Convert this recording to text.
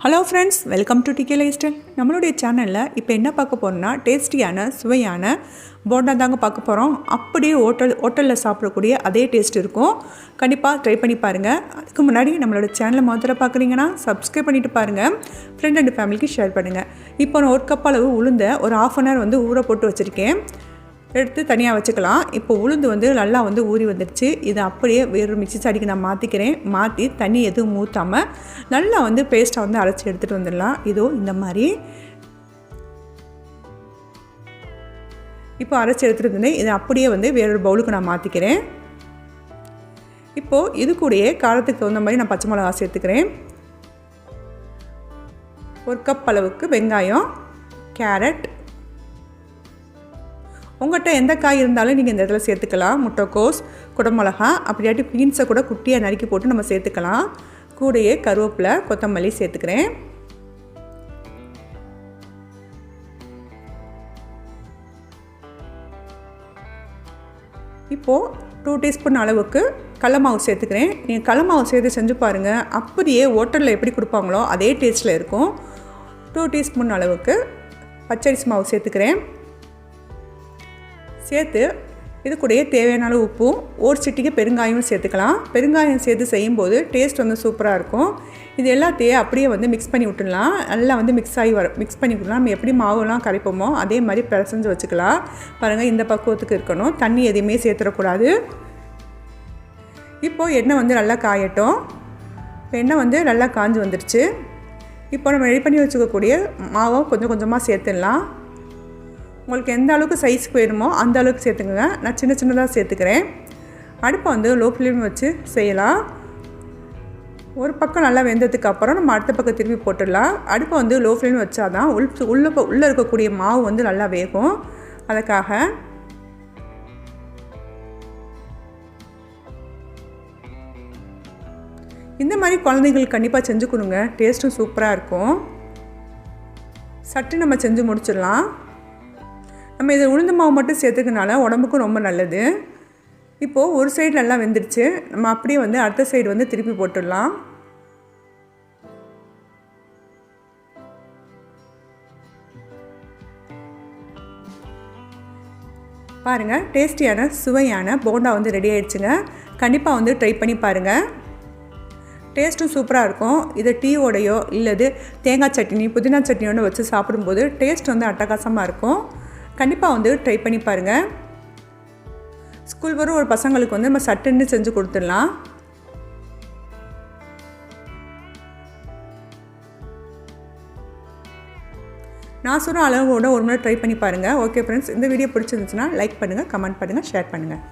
Hello friends welcome to DK lifestyle நம்மளுடைய சேனலில் இப்போ என்ன பார்க்க போகிறோம்னா டேஸ்டியான சுவையான போண்டா தாங்க பார்க்க போகிறோம் அப்படியே ஹோட்டல் ஹோட்டலில் சாப்பிடக்கூடிய அதே டேஸ்ட் இருக்கும். கண்டிப்பாக ட்ரை பண்ணி பாருங்கள் அதுக்கு முன்னாடி நம்மளோட சேனலை முதல்ல பார்க்குறீங்கன்னா சப்ஸ்கிரைப் பண்ணிவிட்டு பாருங்கள் ஃப்ரெண்ட் அண்ட் ஃபேமிலிக்கு ஷேர் பண்ணுங்கள் இப்போ நான் ஒரு கப் அளவு உளுந்த ஒரு ஆஃப் அன் ஹவர் வந்து ஊற போட்டு வச்சுருக்கேன். எடுத்து தனியாக வச்சுக்கலாம். இப்போ உளுந்து வந்து நல்லா வந்து ஊறி வந்துடுச்சு. இதை அப்படியே வேறு மிக்சி சாடிக்கு நான் மாற்றிக்கிறேன் மாற்றி தண்ணி எதுவும் ஊற்றாமல் நல்லா வந்து பேஸ்ட்டை வந்து அரைச்சி எடுத்துகிட்டு வந்துடலாம். இதோ இந்த மாதிரி. இப்போ அரைச்சி எடுத்துகிட்டு இருந்தேன் இதை அப்படியே வந்து வேறொரு பவுலுக்கு நான் மாற்றிக்கிறேன் இப்போது இது கூடயே காரத்துக்கு தகுந்த மாதிரி நான் பச்சை மிளகா சேர்த்துக்கிறேன். ஒரு கப் அளவுக்கு வெங்காயம் கேரட் உங்கள்கிட்ட எந்த காய் இருந்தாலும் நீங்கள் இந்த இடத்துல சேர்த்துக்கலாம். முட்டைக்கோஸ் குடமிளகா அப்படியாட்டி பீன்ஸை கூட குட்டியாக நறுக்கி போட்டு நம்ம சேர்த்துக்கலாம். கூடையே கருவேப்பிலை கொத்தமல்லி சேர்த்துக்கிறேன். இப்போது டூ டீஸ்பூன் அளவுக்கு கடல மாவு சேர்த்துக்கிறேன். நீங்கள் கடல மாவு சேர்த்து செஞ்சு பாருங்கள் அப்படியே ஹோட்டலில் எப்படி கொடுப்பாங்களோ அதே டேஸ்ட்டில் இருக்கும். டூ டீஸ்பூன் அளவுக்கு பச்சரிசி மாவு சேர்த்துக்கிறேன். சேர்த்து இது கூடயே தேவையான அளவு உப்பும் ஒரு சிட்டிக்கு பெருங்காயமும் சேர்த்துக்கலாம். பெருங்காயம் சேர்த்து செய்யும்போது டேஸ்ட் வந்து சூப்பராக இருக்கும். இது எல்லாத்தையும் அப்படியே வந்து மிக்ஸ் பண்ணி விட்டுடலாம். நல்லா வந்து மிக்ஸ் ஆகி வர மிக்ஸ் பண்ணி விட்டுலாம் நம்ம எப்படி மாவுலாம் கரைப்போமோ அதே மாதிரி பிசைஞ்சு வச்சுக்கலாம். பாருங்கள் இந்த பக்குவத்துக்கு இருக்கணும். தண்ணி எதையுமே சேர்த்துடக்கூடாது. இப்போது எண்ணெய் வந்து நல்லா காயட்டும். எண்ணெய் வந்து நல்லா காஞ்சி வந்துடுச்சு இப்போ நம்ம ரெடி பண்ணி வச்சுக்கக்கூடிய மாவை கொஞ்சம் கொஞ்சமாக சேர்த்துடலாம். உங்களுக்கு எந்த அளவுக்கு சைஸ்க்கு வேணுமோ அந்த அளவுக்கு சேர்த்துக்கோங்க. நான் சின்ன சின்னதாக சேர்த்துக்கிறேன். அடுப்பை வந்து லோ ஃப்ளேம் வச்சு செய்யலாம். ஒரு பக்கம் நல்லா வெந்ததுக்கு அப்புறம் நம்ம அடுத்த பக்கம் திருப்பி போட்டுடலாம். அடுப்பை வந்து லோ ஃப்ளேம் வச்சா தான் உள் உள்ளே உள்ளே இருக்கக்கூடிய மாவு வந்து நல்லா வேகும். அதுக்காக இந்த மாதிரி குழந்தைங்களுக்கு கண்டிப்பாக செஞ்சு கொடுங்க. டேஸ்ட்டும் சூப்பராக இருக்கும். சட்டு நம்ம செஞ்சு முடிச்சிடலாம். நம்ம இதை உளுந்து மாவு மட்டும் சேர்த்துக்கனால உடம்புக்கும் ரொம்ப நல்லது. இப்போது ஒரு சைடு நல்லா வெந்துடுச்சு. நம்ம அப்படியே வந்து அடுத்த சைடு வந்து திருப்பி போட்டுடலாம். பாருங்கள் டேஸ்டியான சுவையான போண்டா வந்து ரெடி ஆயிடுச்சுங்க. கண்டிப்பாக வந்து ட்ரை பண்ணி பாருங்கள் டேஸ்ட்டும் சூப்பராக இருக்கும். இதை டீயோடையோ இல்லது தேங்காய் சட்னி புதினா சட்னியோட வச்சு சாப்பிடும்போது டேஸ்ட் வந்து அட்டகாசமாக இருக்கும். கண்டிப்பாக வந்து ட்ரை பண்ணி பாருங்கள் ஸ்கூல் வரும் ஒரு பசங்களுக்கு வந்து நம்ம சட்டுன்னு செஞ்சு கொடுத்துடலாம். நான் சொன்ன அளவோட ஒரு முறை ட்ரை பண்ணி பாருங்கள் ஓகே ஃப்ரெண்ட்ஸ் இந்த வீடியோ பிடிச்சிருந்துச்சுன்னா லைக் பண்ணுங்கள் கமெண்ட் பண்ணுங்கள் ஷேர் பண்ணுங்கள்